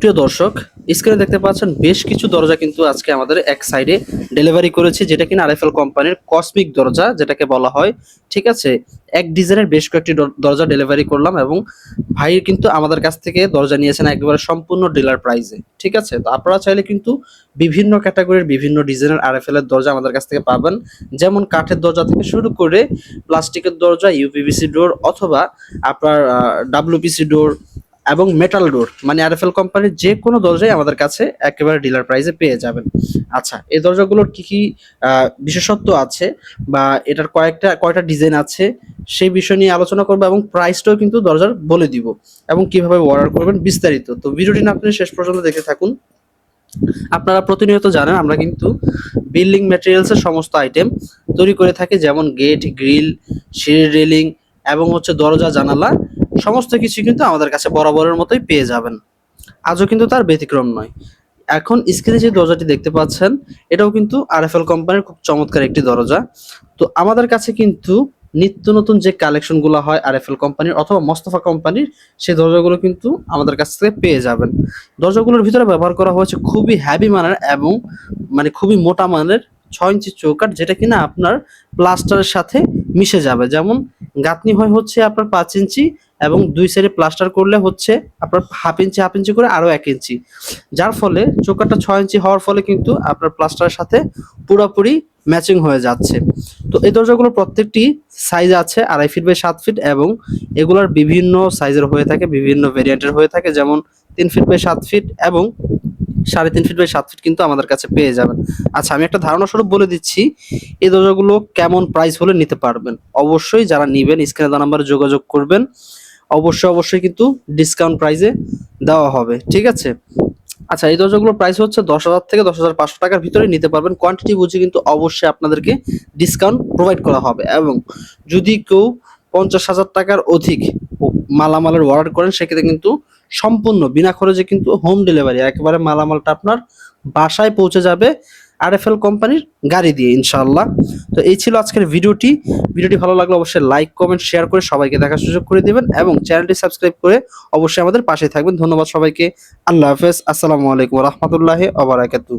প্রিয় দর্শক স্ক্রিনে দেখতে পাচ্ছেন বেশ কিছু দরজা কিন্তু আজকে আমাদের এক সাইডে ডেলিভারি করেছি, যেটা কিনা আরএফএল কোম্পানির কসমিক দরজা, যেটাকে বলা হয়। ঠিক আছে? এক ডিজাইনের বেশ কয়েকটি দর- দরজা ডেলিভারি করলাম এবং ভাই কিন্তু আমাদের কাছ থেকে দরজা নিয়েছেন একেবারে সম্পূর্ণ ডিলার প্রাইসে ঠিক আছে? তো আপনারা চাইলে কিন্তু বিভিন্ন ক্যাটাগরির বিভিন্ন ডিজাইনের আরএফএল এর দরজা আমাদের কাছ থেকে পাবেন। যেমন কাঠের দরজা থেকে শুরু করে প্লাস্টিকের দরজা ইউপিভিসি ডোর অথবা আপনার ডাব্লিউপিসি ডোর এবং মেটাল ডোর মানে আরএফএল কোম্পানির যে কোনো দরজাই আমাদের কাছে একেবারে ডিলার প্রাইসে পেয়ে যাবেন। আচ্ছা এই দরজাগুলোর কি কি বিশেষত্ব আছে বা এটার কয়েকটা, কয়টা ডিজাইন আছে সেই বিষয় নিয়ে আলোচনা করব এবং প্রাইসটাও কিন্তু দরজার বলে দিব এবং কীভাবে অর্ডার করবেন বিস্তারিত। তো ভিডিওটি না আপনি শেষ পর্যন্ত দেখে থাকুন। আপনারা প্রতিনিয়ত জানেন, আমরা কিন্তু বিল্ডিং ম্যাটেরিয়ালসের সমস্ত আইটেম তৈরি করে থাকি, যেমন গেট গ্রিল সিঁড়ি রেলিং এবং হচ্ছে দরজা জানালা সমস্ত কিছু কিন্তু আমাদের কাছে বরাবরের মতোই পেয়ে যাবেন। আজও কিন্তু তার ব্যতিক্রম নয়। এখন স্ক্রিনে যে দরজাটি দেখতে পাচ্ছেন, এটাও কিন্তু আর আরএফএল কোম্পানির খুব চমৎকার একটি দরজা। তো আমাদের কাছে কিন্তু নিত্য নতুন যে কালেকশনগুলো হয় আরএফএল কোম্পানির অথবা মোস্তফা কোম্পানির সেই দরজাগুলো কিন্তু আমাদের কাছ থেকে পেয়ে যাবেন। দরজাগুলোর ভিতরে ব্যবহার করা হয়েছে খুবই হ্যাভি মানের এবং মানে খুবই মোটা মানের ছয় ইঞ্চি চৌকাট যেটা কিনা আপনার প্লাস্টারের সাথে মিশে যাবে। যেমন গাঁথনি হয় হচ্ছে আপনার পাঁচ ইঞ্চি এবং দুই সাইডে প্লাস্টার করলে হচ্ছে আপনার হাফ ইঞ্চি হাফ ইঞ্চি করে আরও এক ইঞ্চি। যার ফলে চৌকাটটা ছয় ইঞ্চি হওয়ার ফলে কিন্তু আপনার প্লাস্টারের সাথে পুরোপুরি ম্যাচিং হয়ে যাচ্ছে। তো এই দরজাগুলোর প্রত্যেকটি সাইজ আছে, আড়াই ফিট বাই সাত ফিট এবং এগুলোর বিভিন্ন সাইজের হয়ে থাকে, বিভিন্ন ভেরিয়েন্টের হয়ে থাকে, যেমন তিন ফিট বাই সাত ফিট এবং সাড়ে তিন ফিট বাই সাত ফিট কিন্তু আমাদের কাছে পেয়ে যাবেন। আচ্ছা আমি একটা ধারণা স্বরূপ বলে দিচ্ছি, এই দরজাগুলো কেমন প্রাইস হলে নিতে পারবেন? অবশ্যই যারা নিবেন, স্ক্রিনে দেওয়া নাম্বারে যোগাযোগ করবেন। অবশ্যই অবশ্যই কিন্তু ডিসকাউন্ট প্রাইসে দেওয়া হবে, ঠিক আছে? আচ্ছা এই দরজাগুলোর প্রাইস হচ্ছে দশ হাজার থেকে দশ হাজার পাঁচশো টাকার ভিতরে নিতে পারবেন। কোয়ান্টিটি বুঝে কিন্তু অবশ্যই আপনাদেরকে ডিসকাউন্ট প্রোভাইড করা হবে এবং যদি কেউ পঞ্চাশ হাজার টাকার অধিক মালামালের অর্ডার করেন, সেক্ষেত্রে কিন্তু সম্পূর্ণ বিনা খরচে কিন্তু হোম ডেলিভারি একেবারে মালামালটা আপনার বাসায় পৌঁছে যাবে। আরএফএল কোম্পানির গাড়ি দিয়ে, ইনশাআল্লাহ। তো এই ছিল আজকের ভিডিওটি। ভিডিওটি ভালো লাগলে অবশ্যই লাইক কমেন্ট শেয়ার করে সবাইকে দেখার সুযোগ করে দেবেন এবং চ্যানেলটি সাবস্ক্রাইব করে অবশ্যই আমাদের পাশে থাকবেন। ধন্যবাদ সবাইকে। আল্লাহ হাফেজ। আসসালামু আলাইকুম রহমতুল্লাহ আবরাকাতু